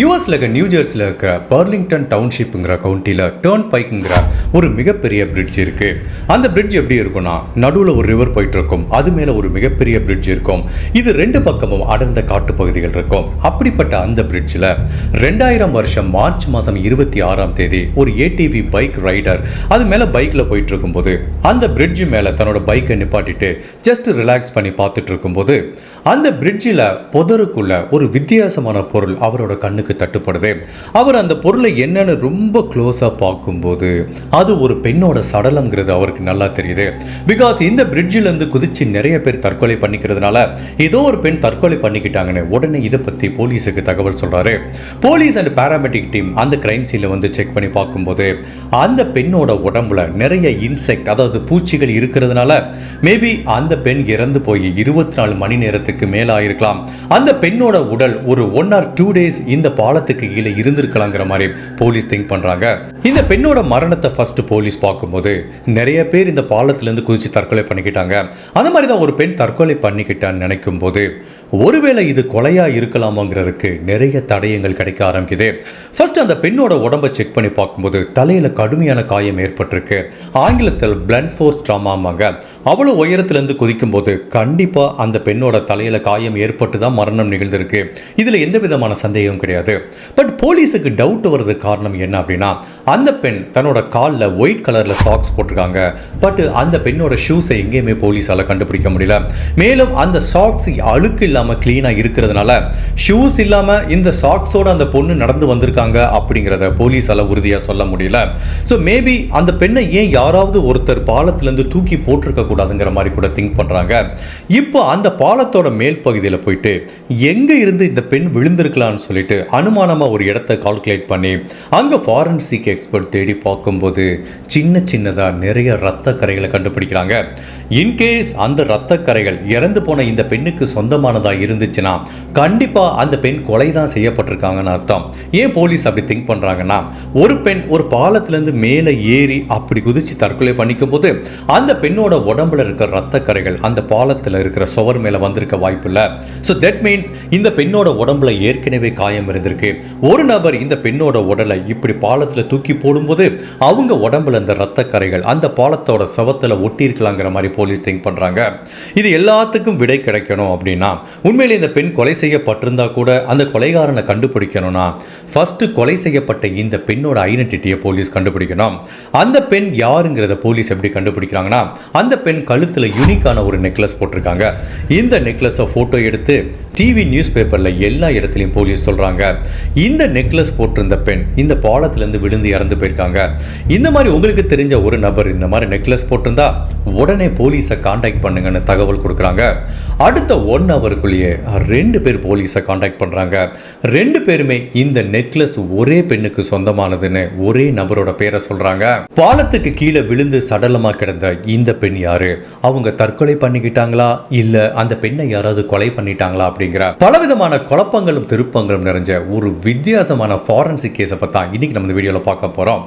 யூஎஸ்ல இருக்க ஜெர்சியில் இருக்கிற பர்லிங்டன் டவுன்ஷிப்புங்கிற கவுண்டியில் டேர்ன் பைக்குங்கிற ஒரு மிகப்பெரிய பிரிட்ஜ் இருக்கு அந்த பிரிட்ஜ் எப்படி இருக்கும்னா நடுவில் ஒரு ரிவர் போயிட்டு இருக்கும் அது மேலே ஒரு மிகப்பெரிய பிரிட்ஜ் இருக்கும் இது ரெண்டு பக்கமும் அடர்ந்த காட்டு பகுதிகள் இருக்கும் அப்படிப்பட்ட அந்த பிரிட்ஜில் ரெண்டாயிரம் வருஷம் மார்ச் மாதம் இருபத்தி ஆறாம் தேதி ஒரு ஏடிவி பைக் ரைடர் அது மேலே பைக்கில் போயிட்டு இருக்கும்போது அந்த பிரிட்ஜ் மேலே தன்னோட பைக்கை நிப்பாட்டிட்டு ஜஸ்ட் ரிலாக்ஸ் பண்ணி பார்த்துட்டு இருக்கும்போது அந்த பிரிட்ஜில் புதருக்குள்ள ஒரு வித்தியாசமான பொருள் அவரோட கண்ணு கண்ணுக்கு தட்டுப்படுது அவர் அந்த பொருளை என்னன்னு ரொம்ப க்ளோஸாக பார்க்கும்போது அது ஒரு பெண்ணோட சடலங்கிறது அவருக்கு நல்லா தெரியுது பிகாஸ் இந்த பிரிட்ஜிலேருந்து குதிச்சு நிறைய பேர் தற்கொலை பண்ணிக்கிறதுனால ஏதோ ஒரு பெண் தற்கொலை பண்ணிக்கிட்டாங்கன்னு உடனே இதை பற்றி போலீஸுக்கு தகவல் சொல்கிறாரு போலீஸ் அண்ட் பேராமெட்டிக் டீம் அந்த கிரைம் சீனில் வந்து செக் பண்ணி பார்க்கும்போது அந்த பெண்ணோட உடம்புல நிறைய இன்செக்ட் அதாவது பூச்சிகள் இருக்கிறதுனால மேபி அந்த பெண் இறந்து போய் இருபத்தி நாலு மணி நேரத்துக்கு மேலாயிருக்கலாம் அந்த பெண்ணோட உடல் ஒரு ஒன் ஆர் டூ டேஸ் இந்த பாலத்துக்கு கீழே இருந்திருக்கலாங்கிற மாதிரி போலீஸ் திங்க் பண்றாங்க இந்த பெண்ணோட மரணத்தை ஃபர்ஸ்ட் போலீஸ் பார்க்கும்போது நிறைய பேர் இந்த இருந்து குதிச்சு தற்கொலை பண்ணிக்கிட்டாங்க அந்த மாதிரி தான் ஒரு பெண் தற்கொலை பண்ணிக்கிட்டான்னு நினைக்கும் போது ஒருவேளை இது கொலையா இருக்கலாமாங்கிறதுக்கு நிறைய தடயங்கள் கிடைக்க ஆரம்பிக்குது ஃபர்ஸ்ட் அந்த பெண்ணோட உடம்பை செக் பண்ணி பார்க்கும்போது தலையில் கடுமையான காயம் ஏற்பட்டிருக்கு ஆங்கிலத்தில் பிளண்ட் ஃபோர்ஸ் ட்ராமாமாங்க அவ்வளோ இருந்து குதிக்கும் போது கண்டிப்பாக அந்த பெண்ணோட தலையில காயம் ஏற்பட்டு தான் மரணம் நிகழ்ந்திருக்கு இதில் எந்த விதமான சந்தேகம் கிடையாது கிடையாது பட் போலீஸுக்கு டவுட் வருது காரணம் என்ன அப்படின்னா அந்த பெண் தன்னோட காலில் ஒயிட் கலரில் சாக்ஸ் போட்டிருக்காங்க பட் அந்த பெண்ணோட ஷூஸை எங்கேயுமே போலீஸால் கண்டுபிடிக்க முடியல மேலும் அந்த சாக்ஸ் அழுக்கு இல்லாமல் க்ளீனாக இருக்கிறதுனால ஷூஸ் இல்லாமல் இந்த சாக்ஸோட அந்த பொண்ணு நடந்து வந்திருக்காங்க அப்படிங்கிறத போலீஸால் உறுதியாக சொல்ல முடியல ஸோ மேபி அந்த பெண்ணை ஏன் யாராவது ஒருத்தர் பாலத்திலேருந்து தூக்கி போட்டிருக்க கூடாதுங்கிற மாதிரி கூட திங்க் பண்ணுறாங்க இப்போ அந்த பாலத்தோட மேல் பகுதியில் போயிட்டு எங்கே இருந்து இந்த பெண் விழுந்திருக்கலாம்னு சொல்லிட்டு அனுமானமாக ஒரு இடத்த கால்குலேட் பண்ணி அங்கே ஃபாரன்சிக் எக்ஸ்பர்ட் தேடி பார்க்கும்போது சின்ன சின்னதாக நிறைய ரத்த கரைகளை கண்டுபிடிக்கிறாங்க இன்கேஸ் அந்த ரத்த கரைகள் இறந்து போன இந்த பெண்ணுக்கு சொந்தமானதாக இருந்துச்சுன்னா கண்டிப்பாக அந்த பெண் கொலை தான் செய்யப்பட்டிருக்காங்கன்னு அர்த்தம் ஏன் போலீஸ் அப்படி திங்க் பண்ணுறாங்கன்னா ஒரு பெண் ஒரு பாலத்திலேருந்து மேலே ஏறி அப்படி குதித்து தற்கொலை பண்ணிக்கும் போது அந்த பெண்ணோட உடம்புல இருக்கிற ரத்த கரைகள் அந்த பாலத்தில் இருக்கிற சுவர் மேலே வந்திருக்க வாய்ப்பு இல்லை ஸோ தட் மீன்ஸ் இந்த பெண்ணோட உடம்புல ஏற்கனவே காயம் இருந்து நடந்திருக்கு ஒரு நபர் இந்த பெண்ணோட உடலை இப்படி பாலத்தில் தூக்கி போடும்போது அவங்க உடம்புல இந்த ரத்த கரைகள் அந்த பாலத்தோட சவத்தில் ஒட்டியிருக்கலாங்கிற மாதிரி போலீஸ் திங்க் பண்ணுறாங்க இது எல்லாத்துக்கும் விடை கிடைக்கணும் அப்படின்னா உண்மையிலே இந்த பெண் கொலை செய்யப்பட்டிருந்தா கூட அந்த கொலைகாரனை கண்டுபிடிக்கணும்னா ஃபஸ்ட்டு கொலை செய்யப்பட்ட இந்த பெண்ணோட ஐடென்டிட்டியை போலீஸ் கண்டுபிடிக்கணும் அந்த பெண் யாருங்கிறத போலீஸ் எப்படி கண்டுபிடிக்கிறாங்கன்னா அந்த பெண் கழுத்தில் யூனிக்கான ஒரு நெக்லஸ் போட்டிருக்காங்க இந்த நெக்லஸை ஃபோட்டோ எடுத்து டிவி நியூஸ் பேப்பரில் எல்லா இடத்துலையும் போலீஸ் சொல்கிறாங்க இந்த நெக்லஸ் போட்டிருந்த பெண் இந்த பாலத்திலேருந்து விழுந்து இறந்து போயிருக்காங்க இந்த மாதிரி உங்களுக்கு தெரிஞ்ச ஒரு நபர் இந்த மாதிரி நெக்லஸ் போட்டிருந்தா உடனே போலீஸை காண்டாக்ட் பண்ணுங்கன்னு தகவல் கொடுக்குறாங்க அடுத்த ஒன் ஹவருக்குள்ளேயே ரெண்டு பேர் போலீஸை காண்டாக்ட் பண்ணுறாங்க ரெண்டு பேருமே இந்த நெக்லஸ் ஒரே பெண்ணுக்கு சொந்தமானதுன்னு ஒரே நபரோட பேரை சொல்கிறாங்க பாலத்துக்கு கீழே விழுந்து சடலமாக கிடந்த இந்த பெண் யாரு அவங்க தற்கொலை பண்ணிக்கிட்டாங்களா இல்லை அந்த பெண்ணை யாராவது கொலை பண்ணிட்டாங்களா அப்படிங்கிற பலவிதமான குழப்பங்களும் திருப்பங்களும் நிறைஞ்ச ஒரு வித்தியாசமான ஃபாரன்சிக் கேஸை பார்த்தா இன்றைக்கி நம்ம இந்த வீடியோவில் பார்க்க போகிறோம்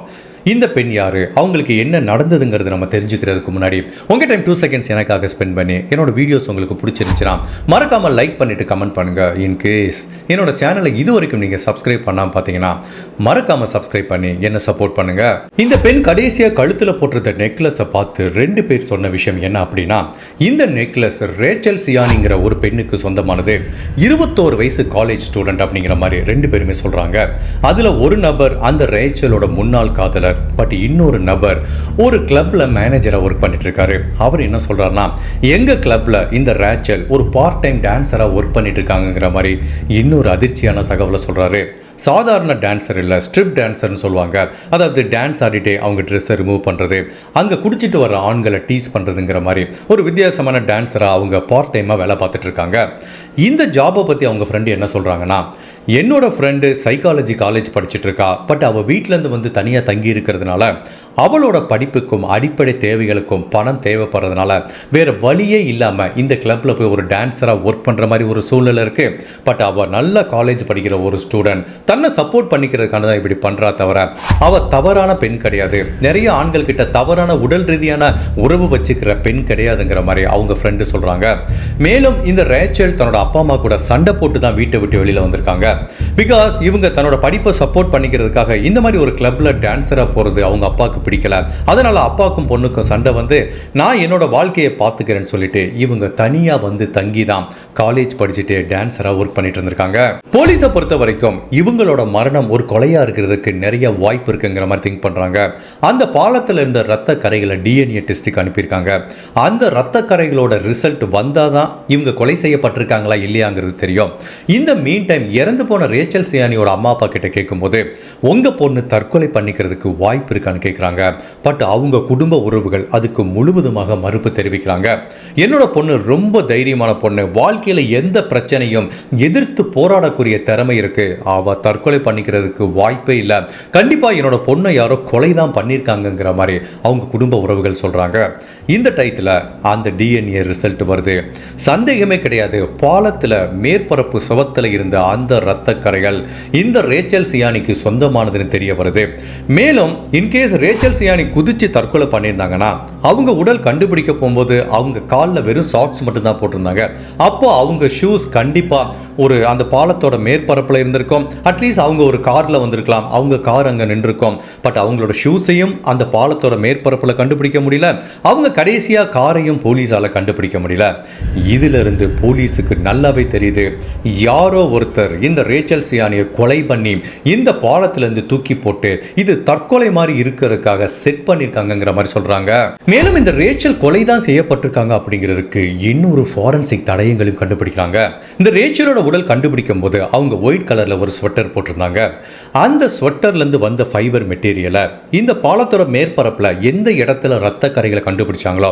இந்த பெண் யார் அவங்களுக்கு என்ன நடந்ததுங்கிறது நம்ம தெரிஞ்சுக்கிறதுக்கு முன்னாடி உங்கள் டைம் டூ செகண்ட்ஸ் எனக்காக ஸ்பெண்ட் பண்ணி என்னோட வீடியோஸ் உங்களுக்கு பிடிச்சிருந்துச்சுன்னா மறக்காமல் லைக் பண்ணிவிட்டு கமெண்ட் பண்ணுங்க இன்கேஸ் என்னோட சேனலை இது வரைக்கும் நீங்கள் சப்ஸ்கிரைப் பண்ணாம பார்த்தீங்கன்னா மறக்காமல் சப்ஸ்கிரைப் பண்ணி என்ன சப்போர்ட் பண்ணுங்கள் இந்த பெண் கடைசியாக கழுத்தில் போட்டிருந்த நெக்லஸை பார்த்து ரெண்டு பேர் சொன்ன விஷயம் என்ன அப்படின்னா இந்த நெக்லஸ் ரேச்சல் சியானிங்கிற ஒரு பெண்ணுக்கு சொந்தமானது இருபத்தோரு வயசு காலேஜ் ஸ்டூடெண்ட் அப்படிங்கிற மாதிரி ரெண்டு பேருமே சொல்கிறாங்க அதில் ஒரு நபர் அந்த ரேச்சலோட முன்னாள் காதலர் ஓனர் பட் இன்னொரு நபர் ஒரு கிளப்பில் மேனேஜராக ஒர்க் பண்ணிட்டு இருக்காரு அவர் என்ன சொல்கிறாருன்னா எங்கள் கிளப்பில் இந்த ரேச்சல் ஒரு பார்ட் டைம் டான்ஸராக ஒர்க் பண்ணிட்டு இருக்காங்கிற மாதிரி இன்னொரு அதிர்ச்சியான தகவலை சொல்கிறாரு சாதாரண டான்ஸர் இல்லை ஸ்ட்ரிப் டான்ஸர்னு சொல்லுவாங்க அதாவது டான்ஸ் ஆடிட்டே அவங்க ட்ரெஸ்ஸை ரிமூவ் பண்ணுறது அங்கே குடிச்சிட்டு வர ஆண்களை டீச் பண்ணுறதுங்கிற மாதிரி ஒரு வித்தியாசமான டான்ஸராக அவங்க பார்ட் டைமாக வேலை பார்த்துட்டு இருக்காங்க இந்த ஜாபை பற்றி அவங்க ஃப்ரெண்டு என்ன சொல்கிறாங்கன்னா என்னோட ஃப்ரெண்டு சைக்காலஜி காலேஜ் படிச்சுட்டு இருக்கா பட் அவள் வீட்டிலேருந்து வந்து தனியாக தங்கி இருக்கிறதுனால அவளோட படிப்புக்கும் அடிப்படை தேவைகளுக்கும் பணம் தேவைப்படுறதுனால வேறு வழியே இல்லாமல் இந்த கிளப்பில் போய் ஒரு டான்ஸராக ஒர்க் பண்ணுற மாதிரி ஒரு சூழ்நிலை இருக்குது பட் அவள் நல்ல காலேஜ் படிக்கிற ஒரு ஸ்டூடெண்ட் தன்னை சப்போர்ட் பண்ணிக்கிறதுக்கான தான் இப்படி பண்ணுறா தவிர அவள் தவறான பெண் கிடையாது நிறைய ஆண்கள் கிட்ட தவறான உடல் ரீதியான உறவு வச்சுக்கிற பெண் கிடையாதுங்கிற மாதிரி அவங்க ஃப்ரெண்டு சொல்கிறாங்க மேலும் இந்த ரேச்சல் தன்னோட அப்பா அம்மா கூட சண்டை போட்டு தான் வீட்டை விட்டு வெளியில் வந்திருக்காங்க பிகாஸ் இவங்க தன்னோட படிப்பை சப்போர்ட் பண்ணிக்கிறதுக்காக இந்த மாதிரி ஒரு கிளப்பில் டான்ஸராக போகிறது அவங்க அப்பாவுக்கு பிடிக்கல அதனால அப்பாவுக்கும் பொண்ணுக்கும் சண்டை வந்து நான் என்னோட வாழ்க்கையை பார்த்துக்கிறேன்னு சொல்லிட்டு இவங்க தனியாக வந்து தங்கி தான் காலேஜ் படிச்சுட்டு டான்ஸராக ஒர்க் பண்ணிட்டு இருந்திருக்காங்க போலீஸை பொறுத்த வரைக்கும் இவங்க இவங்களோட மரணம் ஒரு கொலையா இருக்கிறதுக்கு நிறைய வாய்ப்பு இருக்குங்கிற மாதிரி திங்க் பண்றாங்க அந்த பாலத்தில் இருந்த ரத்த கரைகளை டிஎன்ஏ டெஸ்ட்டுக்கு அனுப்பியிருக்காங்க அந்த ரத்த கரைகளோட ரிசல்ட் வந்தாதான் இவங்க கொலை செய்யப்பட்டிருக்காங்களா இல்லையாங்கிறது தெரியும் இந்த மீன் டைம் இறந்து போன ரேச்சல் சியானியோட அம்மா அப்பா கிட்ட கேட்கும்போது உங்க பொண்ணு தற்கொலை பண்ணிக்கிறதுக்கு வாய்ப்பு இருக்கான்னு கேட்குறாங்க பட் அவங்க குடும்ப உறவுகள் அதுக்கு முழுவதுமாக மறுப்பு தெரிவிக்கிறாங்க என்னோட பொண்ணு ரொம்ப தைரியமான பொண்ணு வாழ்க்கையில் எந்த பிரச்சனையும் எதிர்த்து போராடக்கூடிய திறமை இருக்கு ஆவா தற்கொலை பண்ணிக்கிறதுக்கு வாய்ப்பே இல்லை கண்டிப்பாக என்னோட பொண்ணை யாரோ கொலை தான் பண்ணியிருக்காங்கங்கிற மாதிரி அவங்க குடும்ப உறவுகள் சொல்கிறாங்க இந்த டயத்தில் அந்த டிஎன்ஏ ரிசல்ட் வருது சந்தேகமே கிடையாது பாலத்தில் மேற்பரப்பு சுவத்தில் இருந்த அந்த இரத்த கரைகள் இந்த ரேச்சல் சியானிக்கு சொந்தமானதுன்னு தெரிய வருது மேலும் இன்கேஸ் ரேச்சல் சியானி குதிச்சு தற்கொலை பண்ணியிருந்தாங்கன்னா அவங்க உடல் கண்டுபிடிக்க போகும்போது அவங்க காலில் வெறும் சாக்ஸ் மட்டும்தான் போட்டிருந்தாங்க அப்போ அவங்க ஷூஸ் கண்டிப்பாக ஒரு அந்த பாலத்தோட மேற்பரப்பில் இருந்திருக்கும் அட் அட்லீஸ்ட் அவங்க ஒரு காரில் வந்திருக்கலாம் அவங்க கார் அங்கே நின்றுருக்கோம் பட் அவங்களோட ஷூஸையும் அந்த பாலத்தோட மேற்பரப்பில் கண்டுபிடிக்க முடியல அவங்க கடைசியாக காரையும் போலீஸால் கண்டுபிடிக்க முடியல இதிலிருந்து போலீஸுக்கு நல்லாவே தெரியுது யாரோ ஒருத்தர் இந்த ரேச்சல் சியானியை கொலை பண்ணி இந்த பாலத்திலேருந்து தூக்கி போட்டு இது தற்கொலை மாதிரி இருக்கிறதுக்காக செட் பண்ணியிருக்காங்கங்கிற மாதிரி சொல்கிறாங்க மேலும் இந்த ரேச்சல் கொலை தான் செய்யப்பட்டிருக்காங்க அப்படிங்கிறதுக்கு இன்னொரு ஃபாரன்சிக் தடயங்களையும் கண்டுபிடிக்கிறாங்க இந்த ரேச்சலோட உடல் கண்டுபிடிக்கும் போது அவங்க ஒயிட் கலரில் ஒரு ஸ்வெட்டர் ஸ்வெட்டர் போட்டிருந்தாங்க அந்த ஸ்வெட்டர்லேருந்து வந்த ஃபைபர் மெட்டீரியலை இந்த பாலத்தோட மேற்பரப்பில் எந்த இடத்துல ரத்த கரைகளை கண்டுபிடிச்சாங்களோ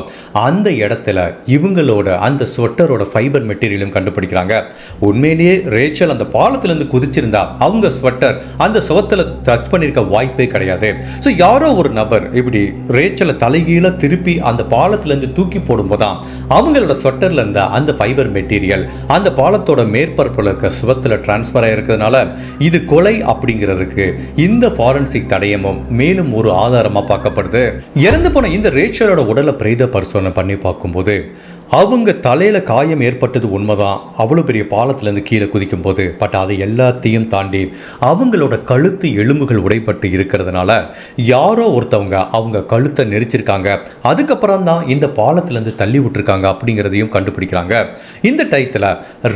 அந்த இடத்துல இவங்களோட அந்த ஸ்வெட்டரோட ஃபைபர் மெட்டீரியலும் கண்டுபிடிக்கிறாங்க உண்மையிலேயே ரேச்சல் அந்த பாலத்திலேருந்து குதிச்சிருந்தா அவங்க ஸ்வெட்டர் அந்த சுகத்தில் டச் பண்ணியிருக்க வாய்ப்பே கிடையாது ஸோ யாரோ ஒரு நபர் இப்படி ரேச்சலை தலைகீழ திருப்பி அந்த பாலத்திலேருந்து தூக்கி போடும்போது தான் அவங்களோட ஸ்வெட்டரில் இருந்த அந்த ஃபைபர் மெட்டீரியல் அந்த பாலத்தோட மேற்பரப்பில் இருக்க சுகத்தில் டிரான்ஸ்ஃபர் ஆகிருக்கிறதுனால இது கொலை அப்படிங்கிறதுக்கு இந்த ஃபாரன்சிக் தடயமும் மேலும் ஒரு ஆதாரமாக பார்க்கப்படுது இறந்து போன இந்த ரேச்சலோட உடலை பிரேத பரிசோதனை பண்ணி பார்க்கும்போது அவங்க தலையில் காயம் ஏற்பட்டது உண்மைதான் அவ்வளோ பெரிய பாலத்திலேருந்து கீழே குதிக்கும் போது பட் அதை எல்லாத்தையும் தாண்டி அவங்களோட கழுத்து எலும்புகள் உடைப்பட்டு இருக்கிறதுனால யாரோ ஒருத்தவங்க அவங்க கழுத்தை நெரிச்சிருக்காங்க அதுக்கப்புறம் தான் இந்த பாலத்திலேருந்து தள்ளி விட்டுருக்காங்க அப்படிங்கிறதையும் கண்டுபிடிக்கிறாங்க இந்த டயத்தில்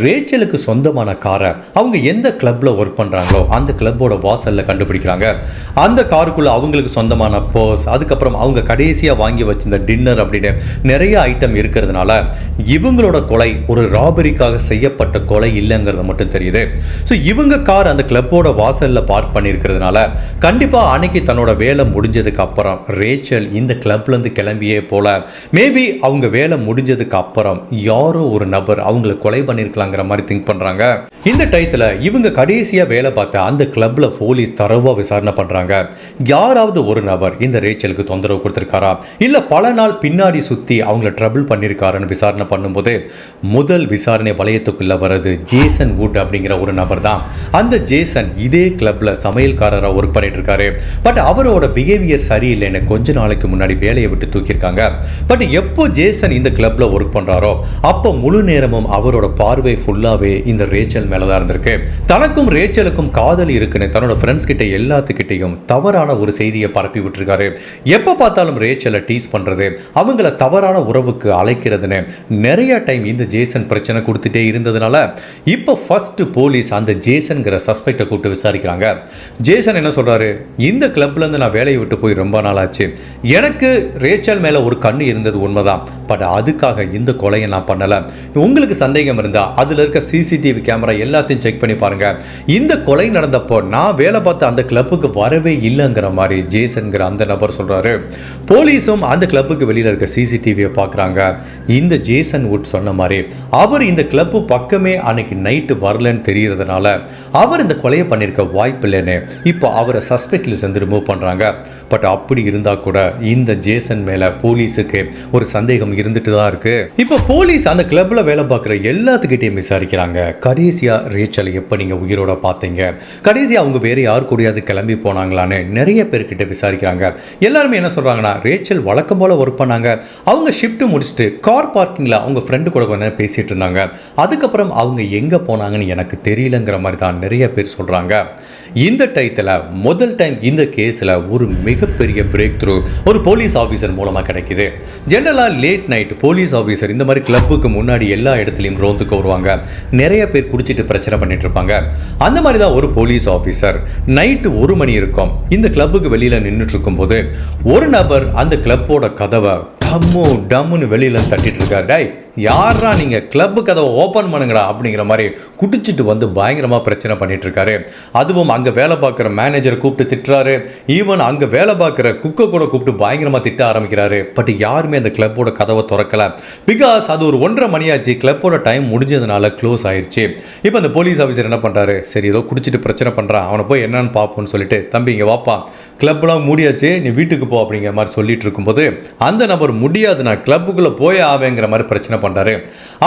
ரேச்சலுக்கு சொந்தமான காரை அவங்க எந்த கிளப்பில் ஒர்க் பண்ணுறாங்களோ அந்த கிளப்போட வாசலில் கண்டுபிடிக்கிறாங்க அந்த காருக்குள்ளே அவங்களுக்கு சொந்தமான பர்ஸ் அதுக்கப்புறம் அவங்க கடைசியாக வாங்கி வச்சிருந்த டின்னர் அப்படின்னு நிறைய ஐட்டம் இருக்கிறதுனால இவங்களோட கொலை ஒரு ராபரிக்காக செய்யப்பட்ட கொலை இல்லைங்கிறது மட்டும் தெரியுது ஸோ இவங்க கார் அந்த கிளப்போட வாசலில் பார்க் பண்ணியிருக்கிறதுனால கண்டிப்பாக அன்னைக்கு தன்னோட வேலை முடிஞ்சதுக்கு அப்புறம் ரேச்சல் இந்த கிளப்லேருந்து கிளம்பியே போல மேபி அவங்க வேலை முடிஞ்சதுக்கு அப்புறம் யாரோ ஒரு நபர் அவங்கள கொலை பண்ணியிருக்கலாங்கிற மாதிரி திங்க் பண்ணுறாங்க இந்த டயத்தில் இவங்க கடைசியாக வேலை பார்த்த அந்த கிளப்பில் போலீஸ் தரவாக விசாரணை பண்ணுறாங்க யாராவது ஒரு நபர் இந்த ரேச்சலுக்கு தொந்தரவு கொடுத்துருக்காரா இல்லை பல நாள் பின்னாடி சுற்றி அவங்கள ட்ரபிள் பண்ணியிருக்காருன்னு போலீஸார் விசாரணை பண்ணும்போது முதல் விசாரணை வளையத்துக்குள்ள வர்றது ஜேசன் வுட் அப்படிங்கிற ஒரு நபர் தான் அந்த ஜேசன் இதே கிளப்ல சமையல்காரராக ஒர்க் பண்ணிட்டு இருக்காரு பட் அவரோட பிஹேவியர் சரியில்லைன்னு கொஞ்ச நாளைக்கு முன்னாடி வேலையை விட்டு தூக்கியிருக்காங்க பட் எப்போ ஜேசன் இந்த கிளப்ல ஒர்க் பண்றாரோ அப்போ முழு நேரமும் அவரோட பார்வை ஃபுல்லாவே இந்த ரேச்சல் மேலதான் இருந்திருக்கு தனக்கும் ரேச்சலுக்கும் காதல் இருக்குன்னு தன்னோட ஃப்ரெண்ட்ஸ் கிட்ட எல்லாத்துக்கிட்டையும் தவறான ஒரு செய்தியை பரப்பி விட்டுருக்காரு எப்போ பார்த்தாலும் ரேச்சலை டீஸ் பண்றது அவங்கள தவறான உறவுக்கு அழைக்கிறதுன்னு சொல்கிறேன் நிறைய டைம் இந்த ஜேசன் பிரச்சனை கொடுத்துட்டே இருந்ததுனால இப்போ ஃபஸ்ட்டு போலீஸ் அந்த ஜேசனுங்கிற சஸ்பெக்டை கூப்பிட்டு விசாரிக்கிறாங்க ஜேசன் என்ன சொல்கிறாரு இந்த கிளப்லேருந்து நான் வேலையை விட்டு போய் ரொம்ப நாள் ஆச்சு எனக்கு ரேச்சல் மேலே ஒரு கண்ணு இருந்தது உண்மைதான் பட் அதுக்காக இந்த கொலையை நான் பண்ணலை உங்களுக்கு சந்தேகம் இருந்தால் அதில் இருக்க சிசிடிவி கேமரா எல்லாத்தையும் செக் பண்ணி பாருங்கள் இந்த கொலை நடந்தப்போ நான் வேலை பார்த்து அந்த கிளப்புக்கு வரவே இல்லைங்கிற மாதிரி ஜேசன்கிற அந்த நபர் சொல்கிறாரு போலீஸும் அந்த கிளப்புக்கு வெளியில் இருக்க சிசிடிவியை பார்க்குறாங்க இந்த இந்த ஜேசன் வுட் சொன்ன மாதிரி அவர் இந்த கிளப்பு பக்கமே அன்னைக்கு நைட்டு வரலன்னு தெரியறதுனால அவர் இந்த கொலையை பண்ணியிருக்க வாய்ப்பு இல்லைன்னு இப்போ அவரை சஸ்பெக்டில் சேர்ந்து ரிமூவ் பண்ணுறாங்க பட் அப்படி இருந்தால் கூட இந்த ஜேசன் மேலே போலீஸுக்கு ஒரு சந்தேகம் இருந்துட்டு தான் இருக்குது இப்போ போலீஸ் அந்த கிளப்பில் வேலை பார்க்குற எல்லாத்துக்கிட்டையும் விசாரிக்கிறாங்க கடைசியாக ரேச்சல் எப்போ நீங்கள் உயிரோட பார்த்தீங்க கடைசியாக அவங்க வேறு யார் கூடயாவது கிளம்பி போனாங்களான்னு நிறைய பேர்கிட்ட விசாரிக்கிறாங்க எல்லாருமே என்ன சொல்கிறாங்கன்னா ரேச்சல் வழக்கம் போல் ஒர்க் பண்ணாங்க அவங்க ஷிப்ட் முடிச்சுட்டு கார் பார்க்கிங்கில் அவங்க ஃப்ரெண்டு கூட கொஞ்சம் பேசிகிட்டு இருந்தாங்க அதுக்கப்புறம் அவங்க எங்கே போனாங்கன்னு எனக்கு தெரியலங்கிற மாதிரி தான் நிறைய பேர் சொல்கிறாங்க இந்த டைத்தில் முதல் டைம் இந்த கேஸில் ஒரு மிகப்பெரிய பிரேக் த்ரூ ஒரு போலீஸ் ஆஃபீஸர் மூலமாக கிடைக்கிது ஜென்ரலாக லேட் நைட் போலீஸ் ஆஃபீஸர் இந்த மாதிரி கிளப்புக்கு முன்னாடி எல்லா இடத்துலையும் ரோந்துக்கு வருவாங்க நிறைய பேர் குடிச்சிட்டு பிரச்சனை பண்ணிட்டு இருப்பாங்க அந்த மாதிரி தான் ஒரு போலீஸ் ஆஃபீஸர் நைட்டு ஒரு மணி இருக்கும் இந்த கிளப்புக்கு வெளியில் நின்றுட்டு இருக்கும்போது ஒரு நபர் அந்த கிளப்போட கதவை டம்மு டம்முன்னு வெளியில் தட்டிட்டு இருக்காரு டை யாரா நீங்கள் கிளப்பு கதவை ஓப்பன் பண்ணுங்கடா அப்படிங்கிற மாதிரி குடிச்சிட்டு வந்து பயங்கரமாக பிரச்சனை பண்ணிகிட்ருக்காரு அதுவும் அங்கே வேலை பார்க்குற மேனேஜர் கூப்பிட்டு திட்டுறாரு ஈவன் அங்கே வேலை பார்க்குற குக்கை கூட கூப்பிட்டு பயங்கரமாக திட்ட ஆரம்பிக்கிறாரு பட் யாருமே அந்த கிளப்போட கதவை திறக்கல பிகாஸ் அது ஒரு ஒன்றரை மணியாச்சு கிளப்போட டைம் முடிஞ்சதுனால க்ளோஸ் ஆயிடுச்சு இப்போ அந்த போலீஸ் ஆஃபீஸர் என்ன பண்ணுறாரு சரி ஏதோ குடிச்சிட்டு பிரச்சனை பண்ணுறான் அவனை போய் என்னன்னு பார்ப்போம்னு சொல்லிட்டு தம்பி இங்கே வாப்பா கிளப்லாம் மூடியாச்சு நீ வீட்டுக்கு போ அப்படிங்கிற மாதிரி சொல்லிட்டு இருக்கும்போது அந்த நபர் முடியாது நான் போய் ஆவேங்கிற மாதிரி பிரச்சனை பண்ணுறாரு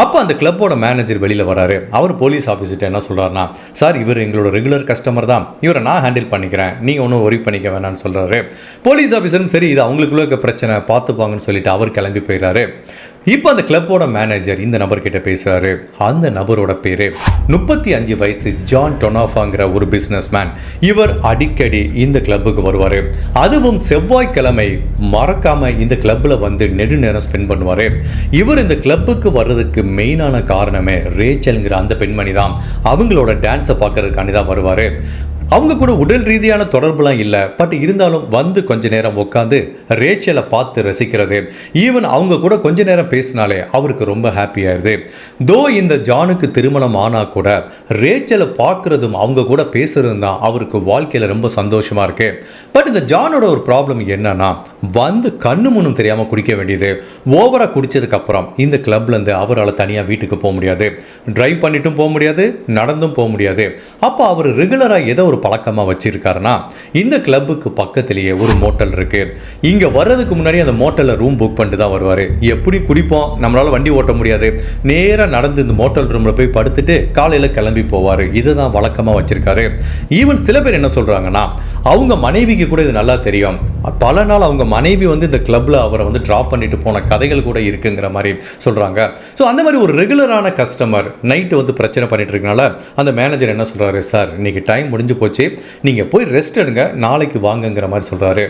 அப்போ அந்த கிளப்போட மேனேஜர் வெளியில் வராரு அவர் போலீஸ் ஆஃபீஸர்கிட்ட என்ன சொல்கிறார்னா சார் இவர் எங்களோட ரெகுலர் கஸ்டமர் தான் இவரை நான் ஹேண்டில் பண்ணிக்கிறேன் நீங்கள் ஒன்றும் ஒரி பண்ணிக்க வேணாம்னு சொல்கிறாரு போலீஸ் ஆஃபீஸரும் சரி இது அவங்களுக்குள்ள இருக்க பிரச்சனை பார்த்துப்பாங்கன்னு சொல்லிட்டு அவர் கிளம்பி போயிடுறாரு இப்போ அந்த கிளப்போட மேனேஜர் இந்த நபர்கிட்ட பேசுகிறாரு அந்த நபரோட பேர் முப்பத்தி அஞ்சு வயசு ஜான் டொனாஃபாங்கிற ஒரு பிஸ்னஸ் மேன் இவர் அடிக்கடி இந்த கிளப்புக்கு வருவார் அதுவும் செவ்வாய்க்கிழமை மறக்காமல் இந்த கிளப்பில் வந்து நெடு நேரம் ஸ்பெண்ட் பண்ணுவார் இவர் இந்த கிளப்புக்கு வர்றதுக்கு மெயினான காரணமே ரேச்சல்ங்கிற அந்த பெண்மணி தான் அவங்களோட டான்ஸை பார்க்கறதுக்காண்டி தான் வருவார் அவங்க கூட உடல் ரீதியான தொடர்புலாம் இல்லை பட் இருந்தாலும் வந்து கொஞ்ச நேரம் உட்காந்து ரேச்சலை பார்த்து ரசிக்கிறது ஈவன் அவங்க கூட கொஞ்ச நேரம் பேசினாலே அவருக்கு ரொம்ப ஹாப்பியாயிருது தோ இந்த ஜானுக்கு திருமணம் ஆனால் கூட ரேச்சலை பார்க்குறதும் அவங்க கூட பேசுறதும் தான் அவருக்கு வாழ்க்கையில் ரொம்ப சந்தோஷமாக இருக்கு பட் இந்த ஜானோட ஒரு ப்ராப்ளம் என்னன்னா வந்து கண்ணு முன்னும் தெரியாமல் குடிக்க வேண்டியது ஓவராக குடித்ததுக்கப்புறம் இந்த கிளப்லேருந்து அவரால் தனியாக வீட்டுக்கு போக முடியாது ட்ரைவ் பண்ணிட்டும் போக முடியாது நடந்தும் போக முடியாது அப்போ அவர் ரெகுலராக ஏதோ ஒரு பழக்கமாக வச்சுருக்காருன்னா இந்த கிளப்புக்கு பக்கத்துலேயே ஒரு மோட்டல் இருக்குது இங்கே வர்றதுக்கு முன்னாடி அந்த மோட்டலில் ரூம் புக் பண்ணிட்டு தான் வருவார் எப்படி குடிப்போம் நம்மளால் வண்டி ஓட்ட முடியாது நேராக நடந்து இந்த மோட்டல் ரூமில் போய் படுத்துட்டு காலையில் கிளம்பி போவார் இதை தான் வழக்கமாக வச்சுருக்காரு ஈவன் சில பேர் என்ன சொல்கிறாங்கன்னா அவங்க மனைவிக்கு கூட இது நல்லா தெரியும் பல நாள் அவங்க மனைவி வந்து இந்த கிளப்பில் அவரை வந்து ட்ராப் பண்ணிட்டு போன கதைகள் கூட இருக்குங்கிற மாதிரி சொல்கிறாங்க ஸோ அந்த மாதிரி ஒரு ரெகுலரான கஸ்டமர் நைட்டு வந்து பிரச்சனை பண்ணிட்டு இருக்கனால அந்த மேனேஜர் என்ன சொல்கிறாரு சார் இன்னைக்கு டைம் முடிஞ்சு போச்சு போச்சு நீங்கள் போய் ரெஸ்ட் எடுங்க நாளைக்கு வாங்குங்கிற மாதிரி சொல்கிறாரு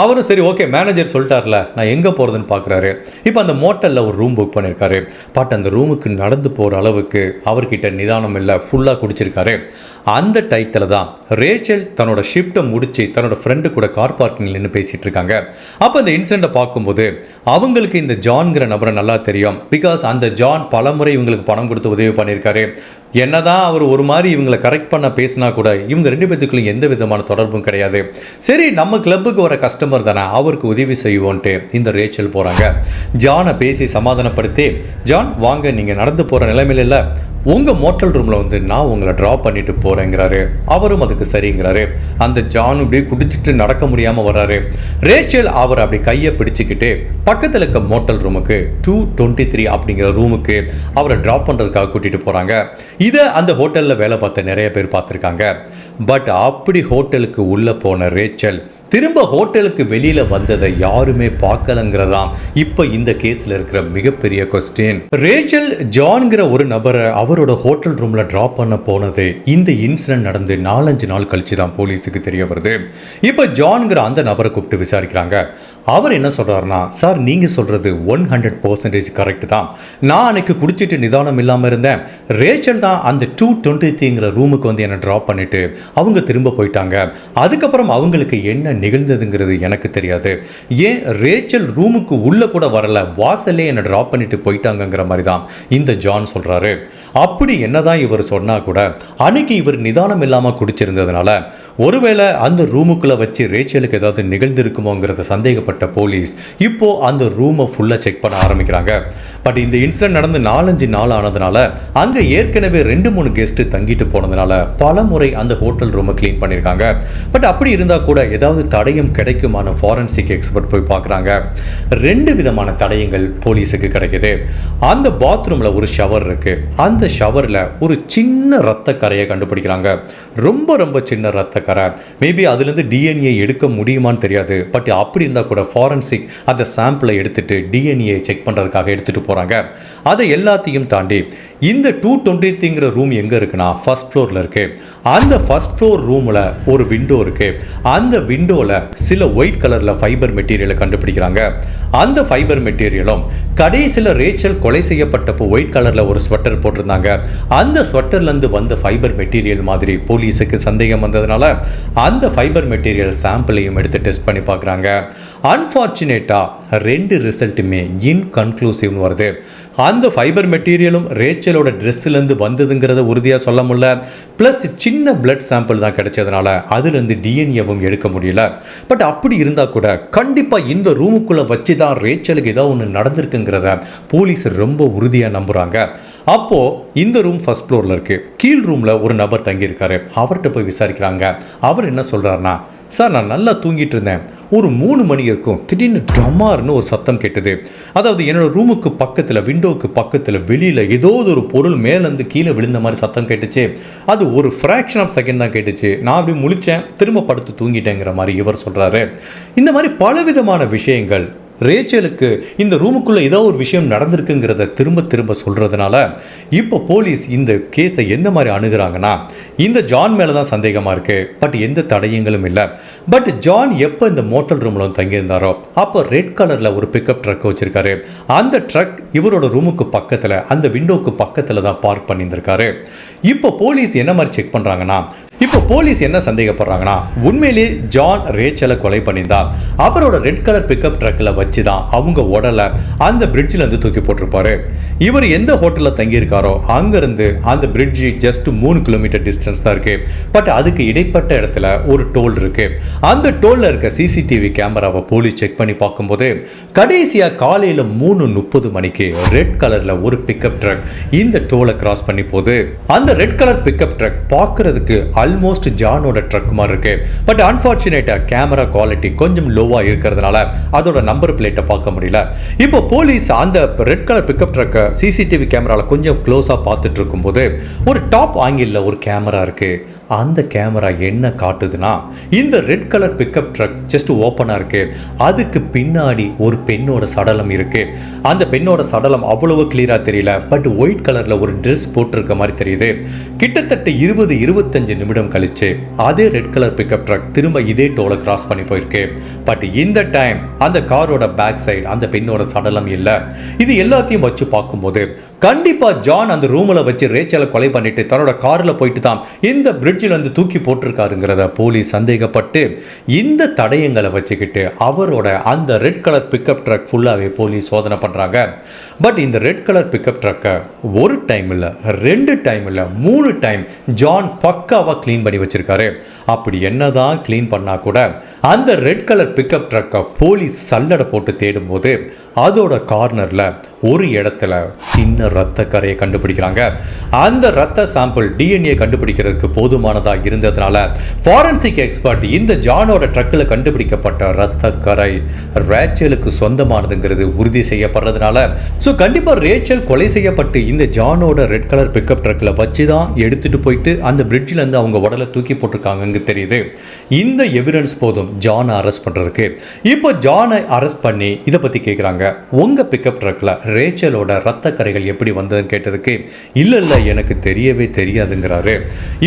அவரும் சரி ஓகே மேனேஜர் சொல்லிட்டார்ல நான் எங்கே போகிறதுன்னு பார்க்குறாரு இப்போ அந்த மோட்டலில் ஒரு ரூம் புக் பண்ணியிருக்காரு பட் அந்த ரூமுக்கு நடந்து போகிற அளவுக்கு அவர்கிட்ட நிதானம் இல்லை ஃபுல்லாக குடிச்சிருக்காரு அந்த டைத்துல தான் ரேச்சல் தன்னோட ஷிஃப்ட்டை முடித்து தன்னோட ஃப்ரெண்டு கூட கார் பார்க்கிங்ல நின்று பேசிகிட்டு இருக்காங்க அப்போ அந்த இன்சிடெண்ட்டை பார்க்கும்போது அவங்களுக்கு இந்த ஜான்கிற நபரை நல்லா தெரியும் பிகாஸ் அந்த ஜான் பலமுறை இவங்களுக்கு பணம் கொடுத்து உதவி பண்ணியிருக்காரு என்னதான் அவர் ஒரு மாதிரி இவங்களை கரெக்ட் பண்ண பேசினா கூட இவங்க ரெண்டு பேத்துக்குள்ள எந்த விதமான தொடர்பும் கிடையாது சரி நம்ம கிளப்புக்கு வர கஷ்டம் கஸ்டமர் தானே அவருக்கு உதவி செய்வோன்ட்டு இந்த ரேச்சல் போகிறாங்க ஜானை பேசி சமாதானப்படுத்தி ஜான் வாங்க நீங்கள் நடந்து போகிற நிலைமையில இல்லை உங்கள் மோட்டல் ரூமில் வந்து நான் உங்களை ட்ரா பண்ணிட்டு போகிறேங்கிறாரு அவரும் அதுக்கு சரிங்கிறாரு அந்த ஜான் இப்படி குடிச்சிட்டு நடக்க முடியாமல் வர்றாரு ரேச்சல் அவர் அப்படி கையை பிடிச்சிக்கிட்டு பக்கத்தில் இருக்க மோட்டல் ரூமுக்கு டூ டுவெண்ட்டி த்ரீ அப்படிங்கிற ரூமுக்கு அவரை ட்ராப் பண்ணுறதுக்காக கூட்டிகிட்டு போகிறாங்க இதை அந்த ஹோட்டலில் வேலை பார்த்த நிறைய பேர் பார்த்துருக்காங்க பட் அப்படி ஹோட்டலுக்கு உள்ளே போன ரேச்சல் திரும்ப ஹோட்டலுக்கு வெளியில வந்ததை யாருமே பார்க்கலங்கிறதாம் இப்ப இந்த கேஸ்ல இருக்கிற மிகப்பெரிய கொஸ்டின் ரேச்சல் ஜான்ங்கிற ஒரு நபரை அவரோட ஹோட்டல் ரூம்ல டிராப் பண்ண போனது இந்த இன்சிடென்ட் நடந்து நாலஞ்சு நாள் கழிச்சு தான் போலீஸுக்கு தெரிய வருது இப்ப ஜான்ங்கிற அந்த நபரை கூப்பிட்டு விசாரிக்கிறாங்க அவர் என்ன சொல்றாருன்னா சார் நீங்க சொல்றது ஒன் ஹண்ட்ரட் பர்சன்டேஜ் கரெக்ட் தான் நான் அன்னைக்கு குடிச்சிட்டு நிதானம் இல்லாம இருந்தேன் ரேச்சல் தான் அந்த டூ டுவெண்ட்டி த்ரீங்கிற ரூமுக்கு வந்து என்னை ட்ராப் பண்ணிட்டு அவங்க திரும்ப போயிட்டாங்க அதுக்கப்புறம் அவங்களுக்கு என்ன நிகழ்ந்ததுங்கிறது எனக்கு தெரியாது ஏன் ரேச்சல் ரூமுக்கு உள்ளே கூட வரல வாசலே என்னை ட்ராப் பண்ணிட்டு போயிட்டாங்கங்கிற மாதிரி தான் இந்த ஜான் சொல்கிறாரு அப்படி என்னதான் இவர் சொன்னால் கூட அன்னைக்கு இவர் நிதானம் இல்லாமல் குடிச்சிருந்ததுனால ஒருவேளை அந்த ரூமுக்குள்ளே வச்சு ரேச்சலுக்கு ஏதாவது நிகழ்ந்திருக்குமோங்கிறத சந்தேகப்பட்ட போலீஸ் இப்போ அந்த ரூமை ஃபுல்லாக செக் பண்ண ஆரம்பிக்கிறாங்க பட் இந்த இன்சிடென்ட் நடந்து நாலஞ்சு நாள் ஆனதுனால அங்கே ஏற்கனவே ரெண்டு மூணு கெஸ்ட்டு தங்கிட்டு போனதுனால பல முறை அந்த ஹோட்டல் ரூமை க்ளீன் பண்ணியிருக்காங்க பட் அப்படி இருந்தால் கூட ஏதாவது தடயம் கிடைக்குமான ஃபாரன்சிக் எக்ஸ்பர்ட் போய் பார்க்குறாங்க ரெண்டு விதமான தடயங்கள் போலீஸுக்கு கிடைக்குது அந்த பாத்ரூமில் ஒரு ஷவர் இருக்குது அந்த ஷவரில் ஒரு சின்ன ரத்த கரையை கண்டுபிடிக்கிறாங்க ரொம்ப ரொம்ப சின்ன ரத்த கரை மேபி அதுலேருந்து டிஎன்ஏ எடுக்க முடியுமான்னு தெரியாது பட் அப்படி இருந்தால் கூட ஃபாரன்சிக் அந்த சாம்பிளை எடுத்துகிட்டு டிஎன்ஏ செக் பண்ணுறதுக்காக எடுத்துகிட்டு போகிறாங்க அதை எல்லாத்தையும் தாண்டி இந்த டூ டுவெண்ட்டிங்கிற ரூம் எங்கே இருக்குன்னா ஃபஸ்ட் ஃப்ளோரில் இருக்குது அந்த ஃபஸ்ட் ஃப்ளோர் ரூமில் ஒரு விண்டோ இருக்குது அந்த விண்டோ ஆர்லோவில் சில ஒயிட் கலரில் ஃபைபர் மெட்டீரியலை கண்டுபிடிக்கிறாங்க அந்த ஃபைபர் மெட்டீரியலும் கடைசியில் ரேச்சல் கொலை செய்யப்பட்டப்போ ஒயிட் கலரில் ஒரு ஸ்வெட்டர் போட்டிருந்தாங்க அந்த ஸ்வெட்டர்லேருந்து வந்த ஃபைபர் மெட்டீரியல் மாதிரி போலீஸுக்கு சந்தேகம் வந்ததுனால அந்த ஃபைபர் மெட்டீரியல் சாம்பிளையும் எடுத்து டெஸ்ட் பண்ணி பார்க்குறாங்க அன்ஃபார்ச்சுனேட்டாக ரெண்டு ரிசல்ட்டுமே இன்கன்க்ளூசிவ்னு வருது அந்த ஃபைபர் மெட்டீரியலும் ரேச்சலோட ட்ரெஸ்ஸுலேருந்து வந்ததுங்கிறத உறுதியாக சொல்ல முடியல ப்ளஸ் சின்ன பிளட் சாம்பிள் தான் கிடைச்சதுனால அதுலேருந்து டிஎன்ஏவும் எடுக்க முடியல பட் அப்படி இருந்தால் கூட கண்டிப்பாக இந்த ரூமுக்குள்ளே வச்சு தான் ரேச்சலுக்கு ஏதோ ஒன்று நடந்திருக்குங்கிறத போலீஸ் ரொம்ப உறுதியாக நம்புகிறாங்க அப்போது இந்த ரூம் ஃபஸ்ட் ஃப்ளோரில் இருக்குது கீழ் ரூமில் ஒரு நபர் தங்கியிருக்காரு அவர்கிட்ட போய் விசாரிக்கிறாங்க அவர் என்ன சொல்கிறாருன்னா சார் நான் நல்லா தூங்கிட்டு இருந்தேன் ஒரு மூணு மணி இருக்கும் திடீர்னு டமார்னு ஒரு சத்தம் கேட்டது அதாவது என்னோடய ரூமுக்கு பக்கத்தில் விண்டோவுக்கு பக்கத்தில் வெளியில் ஏதோ ஒரு பொருள் மேலேருந்து கீழே விழுந்த மாதிரி சத்தம் கேட்டுச்சு அது ஒரு ஃப்ராக்ஷன் ஆஃப் செகண்ட் தான் கேட்டுச்சு நான் அப்படி முழித்தேன் திரும்ப படுத்து தூங்கிட்டேங்கிற மாதிரி இவர் சொல்கிறாரு இந்த மாதிரி பலவிதமான விஷயங்கள் ரேச்சலுக்கு இந்த ரூமுக்குள்ளே ஏதோ ஒரு விஷயம் நடந்திருக்குங்கிறத திரும்ப திரும்ப சொல்கிறதுனால இப்போ போலீஸ் இந்த கேஸை எந்த மாதிரி அணுகிறாங்கன்னா இந்த ஜான் மேலே தான் சந்தேகமாக இருக்குது பட் எந்த தடயங்களும் இல்லை பட் ஜான் எப்போ இந்த மோட்டல் ரூமில் தங்கியிருந்தாரோ அப்போ ரெட் கலரில் ஒரு பிக்கப் ட்ரக் வச்சுருக்காரு அந்த ட்ரக் இவரோட ரூமுக்கு பக்கத்தில் அந்த விண்டோக்கு பக்கத்தில் தான் பார்க் பண்ணியிருந்திருக்காரு இப்போ போலீஸ் என்ன மாதிரி செக் பண்ணுறாங்கன்னா இப்போ போலீஸ் என்ன சந்தேகப்படுறாங்கன்னா உண்மையிலேயே ஜான் ரேச்சலை கொலை பண்ணியிருந்தா அவரோட ரெட் கலர் பிக்கப் ட்ரக்கில் வச்சு தான் அவங்க உடலை அந்த பிரிட்ஜிலேருந்து தூக்கி போட்டிருப்பாரு இவர் எந்த ஹோட்டலில் தங்கியிருக்காரோ அங்கேருந்து அந்த பிரிட்ஜு ஜஸ்ட் மூணு கிலோமீட்டர் டிஸ்டன்ஸ் தான் இருக்குது பட் அதுக்கு இடைப்பட்ட இடத்துல ஒரு டோல் இருக்கு அந்த டோலில் இருக்க சிசிடிவி கேமராவை போலீஸ் செக் பண்ணி பார்க்கும்போது கடைசியாக காலையில் மூணு முப்பது மணிக்கு ரெட் கலரில் ஒரு பிக்கப் ட்ரக் இந்த டோலை கிராஸ் பண்ணி போகுது அந்த ரெட் கலர் பிக்கப் ட்ரக் பார்க்குறதுக்கு அல்மோஸ்ட் ஜானோட ட்ரக் மாதிரி இருக்கு பட் அன்ஃபார்ச்சுனேட்டாக கேமரா குவாலிட்டி கொஞ்சம் லோவாக இருக்கிறதுனால அதோட நம்பர் பிளேட்டை பார்க்க முடியல இப்போ போலீஸ் அந்த ரெட் கலர் பிக்கப் ட்ரக்கை சிசிடிவி கேமராவில் கொஞ்சம் க்ளோஸாக பார்த்துட்டு இருக்கும்போது ஒரு டாப் ஆங்கிளில் ஒரு கேமரா இருக்குது அந்த கேமரா என்ன காட்டுதுன்னா இந்த red colour pickup truck just ஓப்பனாக இருக்கு அதுக்கு பின்னாடி ஒரு பெண்ணோட சடலம் இருக்கு அந்த பெண்ணோட சடலம் அவ்வளவு கிளியராக தெரியல பட் ஒயிட் கலரில் ஒரு ட்ரெஸ் போட்டிருக்க மாதிரி தெரியுது கிட்டத்தட்ட இருபது இருபத்தஞ்சு நிமிடம் கழிச்சு அதே ரெட் கலர் பிக்கப் ட்ரக் திரும்ப இதே டோலை கிராஸ் பண்ணி போயிருக்கு பட் இந்த டைம் அந்த காரோட பேக் சைடு அந்த பெண்ணோட சடலம் இல்லை இது எல்லாத்தையும் வச்சு பார்க்கும்போது கண்டிப்பாக ஜான் அந்த ரூமில் வச்சு ரேச்சலை கொலை பண்ணிட்டு தன்னோட காரில் போயிட்டு தான் இந்த பிரிட் வந்து தூக்கி போட்டிருக்காருங்கிறத போலீஸ் சந்தேகப்பட்டு இந்த தடயங்களை வச்சுக்கிட்டு அவரோட அந்த ரெட் கலர் பிக்கப் ட்ரக் ஃபுல்லாகவே போலீஸ் சோதனை பண்ணுறாங்க பட் இந்த ரெட் கலர் பிக்கப் ட்ரக்கை ஒரு டைம் இல்லை ரெண்டு டைம் இல்லை மூணு டைம் ஜான் பக்காவாக க்ளீன் பண்ணி வச்சுருக்காரு அப்படி என்ன தான் க்ளீன் பண்ணால் கூட அந்த ரெட் கலர் பிக்கப் ட்ரக்கை போலீஸ் சல்லடை போட்டு தேடும்போது அதோட கார்னரில் ஒரு இடத்துல சின்ன ரத்த கரையை கண்டுபிடிக்கிறாங்க அந்த ரத்த சாம்பிள் டிஎன்ஏ கண்டுபிடிக்கிறதுக்கு போதுமான அதிகமானதாக இருந்ததுனால ஃபாரன்சிக் எக்ஸ்பர்ட் இந்த ஜானோட ட்ரக்கில் கண்டுபிடிக்கப்பட்ட ரத்த கரை ரேச்சலுக்கு சொந்தமானதுங்கிறது உறுதி செய்யப்படுறதுனால ஸோ கண்டிப்பாக ரேச்சல் கொலை செய்யப்பட்டு இந்த ஜானோட ரெட் கலர் பிக்கப் ட்ரக்கில் வச்சு தான் எடுத்துகிட்டு போயிட்டு அந்த பிரிட்ஜிலேருந்து அவங்க உடலை தூக்கி போட்டிருக்காங்கங்க தெரியுது இந்த எவிடன்ஸ் போதும் ஜானை அரெஸ்ட் பண்ணுறதுக்கு இப்போ ஜானை அரெஸ்ட் பண்ணி இதை பற்றி கேட்குறாங்க உங்கள் பிக்கப் ட்ரக்கில் ரேச்சலோட ரத்த கரைகள் எப்படி வந்ததுன்னு கேட்டதுக்கு இல்லை இல்லை எனக்கு தெரியவே தெரியாதுங்கிறாரு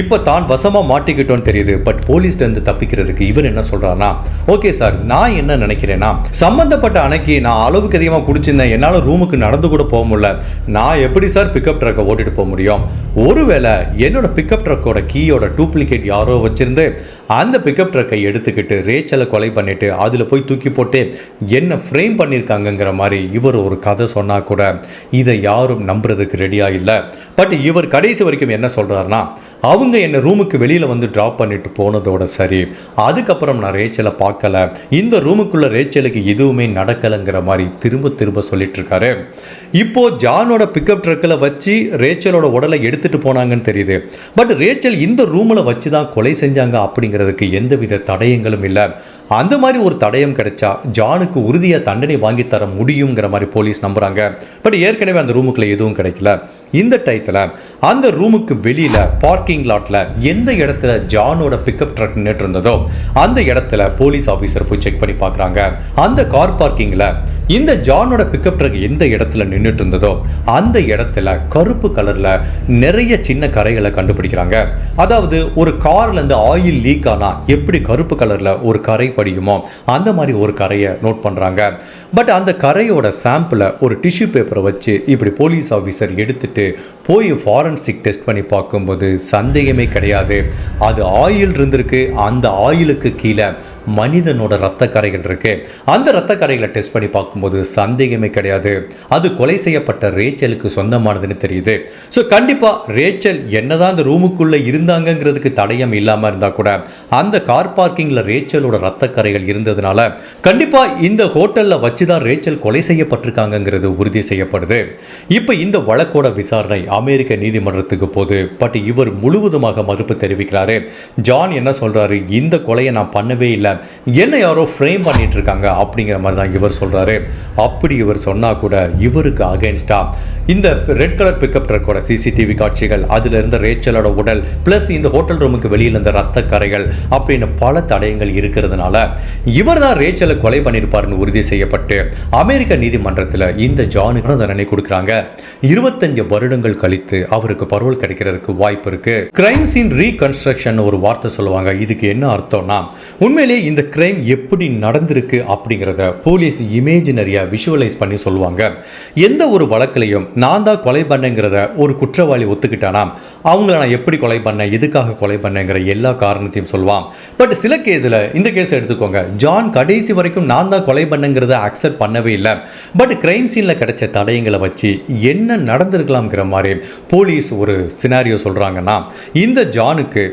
இப்போ தான் வசமாக மாட்டிக்கிட்டோன்னு தெரியுது பட் போலீஸ்லேருந்து தப்பிக்கிறதுக்கு இவர் என்ன சொல்றானா ஓகே சார் நான் என்ன நினைக்கிறேன்னா சம்மந்தப்பட்ட அணைக்கு நான் அளவுக்கு அதிகமாக குடிச்சிருந்தேன் என்னால் ரூமுக்கு நடந்து கூட போக முடியல நான் எப்படி சார் பிக்கப் ட்ரக்கை ஓட்டிட்டு போக முடியும் ஒருவேளை என்னோட பிக்கப் ட்ரக்கோட கீயோட டூப்ளிகேட் யாரோ வச்சிருந்து அந்த பிக்கப் ட்ரக்கை எடுத்துக்கிட்டு ரேச்சலை கொலை பண்ணிட்டு அதில் போய் தூக்கி போட்டு என்ன ஃப்ரேம் பண்ணியிருக்காங்கங்கிற மாதிரி இவர் ஒரு கதை சொன்னால் கூட இதை யாரும் நம்புறதுக்கு ரெடியாக இல்லை பட் இவர் கடைசி வரைக்கும் என்ன சொல்கிறாருன்னா அவங்க என்ன ரூம் ரூமுக்கு வெளியில் வந்து ட்ராப் பண்ணிட்டு போனதோட சரி அதுக்கப்புறம் நான் ரேச்சலை பார்க்கல இந்த ரூமுக்குள்ளே ரேச்சலுக்கு எதுவுமே நடக்கலைங்கிற மாதிரி திரும்ப திரும்ப சொல்லிட்டு இருக்காரு இப்போ ஜானோட பிக்கப் ட்ரக்கில் வச்சு ரேச்சலோட உடலை எடுத்துகிட்டு போனாங்கன்னு தெரியுது பட் ரேச்சல் இந்த ரூமில் வச்சு தான் கொலை செஞ்சாங்க அப்படிங்கிறதுக்கு எந்தவித தடயங்களும் இல்லை அந்த மாதிரி ஒரு தடயம் கிடைச்சா ஜானுக்கு உறுதியாக தண்டனை வாங்கி தர முடியுங்கிற மாதிரி போலீஸ் நம்புகிறாங்க பட் ஏற்கனவே அந்த ரூமுக்குள்ளே எதுவும் கிடைக்கல இந்த டயத்தில் அந்த ரூமுக்கு வெளியில் பார்க்கிங் லாட்டில் எந்த இடத்துல ஜானோட பிக்கப் ட்ரக் நின்றுட்டு இருந்ததோ அந்த இடத்துல போலீஸ் ஆஃபீஸர் போய் செக் பண்ணி பார்க்குறாங்க அந்த கார் பார்க்கிங்கில் இந்த ஜானோட பிக்கப் ட்ரக் எந்த இடத்துல நின்றுட்டு இருந்ததோ அந்த இடத்துல கருப்பு கலரில் நிறைய சின்ன கரைகளை கண்டுபிடிக்கிறாங்க அதாவது ஒரு கார்லேருந்து ஆயில் லீக் ஆனால் எப்படி கருப்பு கலரில் ஒரு கரை படியுமோ அந்த மாதிரி ஒரு கரையை நோட் பண்ணுறாங்க பட் அந்த கரையோட சாம்பிளை ஒரு டிஷ்யூ பேப்பரை வச்சு இப்படி போலீஸ் ஆஃபீஸர் எடுத்துட்டு போய் ஃபாரன்சிக் டெஸ்ட் பண்ணி பார்க்கும்போது சந்தேகமே கிடையாது அது ஆயில் இருந்திருக்கு அந்த ஆயிலுக்கு கீழே மனிதனோட ரத்த கரைகள் இருக்குது அந்த ரத்த கரைகளை டெஸ்ட் பண்ணி பார்க்கும்போது சந்தேகமே கிடையாது அது கொலை செய்யப்பட்ட ரேச்சலுக்கு சொந்தமானதுன்னு தெரியுது ஸோ கண்டிப்பாக ரேச்சல் என்னதான் அந்த ரூமுக்குள்ளே இருந்தாங்கங்கிறதுக்கு தடயம் இல்லாமல் இருந்தால் கூட அந்த கார் பார்க்கிங்கில் ரேச்சலோட ரத்த கரைகள் இருந்ததுனால கண்டிப்பாக இந்த ஹோட்டலில் வச்சு தான் ரேச்சல் கொலை செய்யப்பட்டிருக்காங்கங்கிறது உறுதி செய்யப்படுது இப்போ இந்த வழக்கோட விசாரணை அமெரிக்க நீதிமன்றத்துக்கு போது பட் இவர் முழுவதுமாக மறுப்பு தெரிவிக்கிறாரு ஜான் என்ன சொல்றாரு இந்த கொலையை நான் பண்ணவே இல்லை என்ன யாரோ ஃப்ரேம் பண்ணிட்டு இருக்காங்க அப்படிங்கிற மாதிரி தான் இவர் சொல்றாரு அப்படி இவர் சொன்னா கூட இவருக்கு அகேன்ஸ்டா இந்த ரெட் கலர் பிக்கப் ட்ரக்கோட சிசிடிவி காட்சிகள் அதுல இருந்த ரேச்சலோட உடல் ப்ளஸ் இந்த ஹோட்டல் ரூமுக்கு வெளியில் இருந்த ரத்த கரைகள் அப்படின்னு பல தடயங்கள் இருக்கிறதுனால இவர் தான் ரேச்சலை கொலை பண்ணியிருப்பாருன்னு உறுதி செய்யப்பட்டு அமெரிக்க நீதிமன்றத்தில் இந்த ஜானுக்கு தண்டனை கொடுக்குறாங்க இருபத்தஞ்சு வருடங்கள் கழித்து அவருக்கு பரோல் கிடைக்கிறதுக்கு வாய்ப்பு இருக்கு கிரைம் சீன் ரீகன்ஸ்ட்ரக்ஷன் ஒரு வார்த்தை சொல்லுவாங்க இதுக்கு என்ன அர்த்தம்னா உண்மையிலேயே இந்த கிரைம் எப்படி நடந்திருக்கு அப்படிங்கிறத போலீஸ் இமேஜினரியா விஷுவலைஸ் பண்ணி சொல்லுவாங்க எந்த ஒரு வழக்கிலையும் நான் தான் கொலை பண்ணேங்கிறத ஒரு குற்றவாளி ஒத்துக்கிட்டானா அவங்கள நான் எப்படி கொலை பண்ணேன் எதுக்காக கொலை பண்ணேங்கிற எல்லா காரணத்தையும் சொல்லுவான் பட் சில கேஸில் இந்த கேஸ் எடுத்துக்கோங்க ஜான் கடைசி வரைக்கும் நான் தான் கொலை பண்ணுங்கிறத அக்செப்ட் பண்ணவே இல்லை பட் கிரைம் சீனில் கிடைச்ச தடயங்களை வச்சு என்ன நடந்திருக்கலாம்ங்கிற மாதிரி போலீஸ் ஒரு சினாரியோ சொல்கிறாங்கன்னா இந்த ஜானுக்கு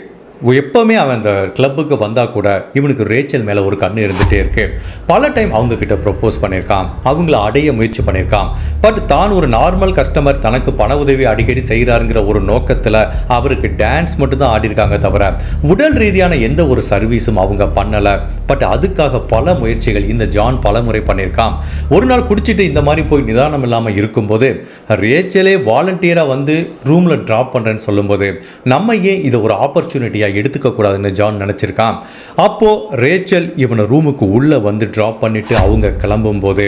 எப்போவுமே அவன் அந்த கிளப்புக்கு வந்தால் கூட இவனுக்கு ரேச்சல் மேலே ஒரு கண்ணு இருந்துகிட்டே இருக்கு பல டைம் அவங்க கிட்ட ப்ரொப்போஸ் பண்ணியிருக்கான் அவங்கள அடைய முயற்சி பண்ணியிருக்கான் பட் தான் ஒரு நார்மல் கஸ்டமர் தனக்கு பண உதவி அடிக்கடி செய்கிறாருங்கிற ஒரு நோக்கத்தில் அவருக்கு டான்ஸ் மட்டும்தான் ஆடிருக்காங்க தவிர உடல் ரீதியான எந்த ஒரு சர்வீஸும் அவங்க பண்ணலை பட் அதுக்காக பல முயற்சிகள் இந்த ஜான் பல முறை பண்ணியிருக்கான் ஒரு நாள் குடிச்சிட்டு இந்த மாதிரி போய் நிதானம் இல்லாமல் இருக்கும்போது ரேச்சலே வாலண்டியராக வந்து ரூமில் ட்ராப் பண்ணுறேன்னு சொல்லும்போது நம்ம ஏன் இதை ஒரு ஆப்பர்ச்சுனிட்டியாக எடுத்துக்க எடுத்துக்கக்கூடாதுன்னு ஜான் நினச்சிருக்கான் அப்போது ரேச்சல் இவனை ரூமுக்கு உள்ளே வந்து ட்ராப் பண்ணிவிட்டு அவங்க கிளம்பும்போது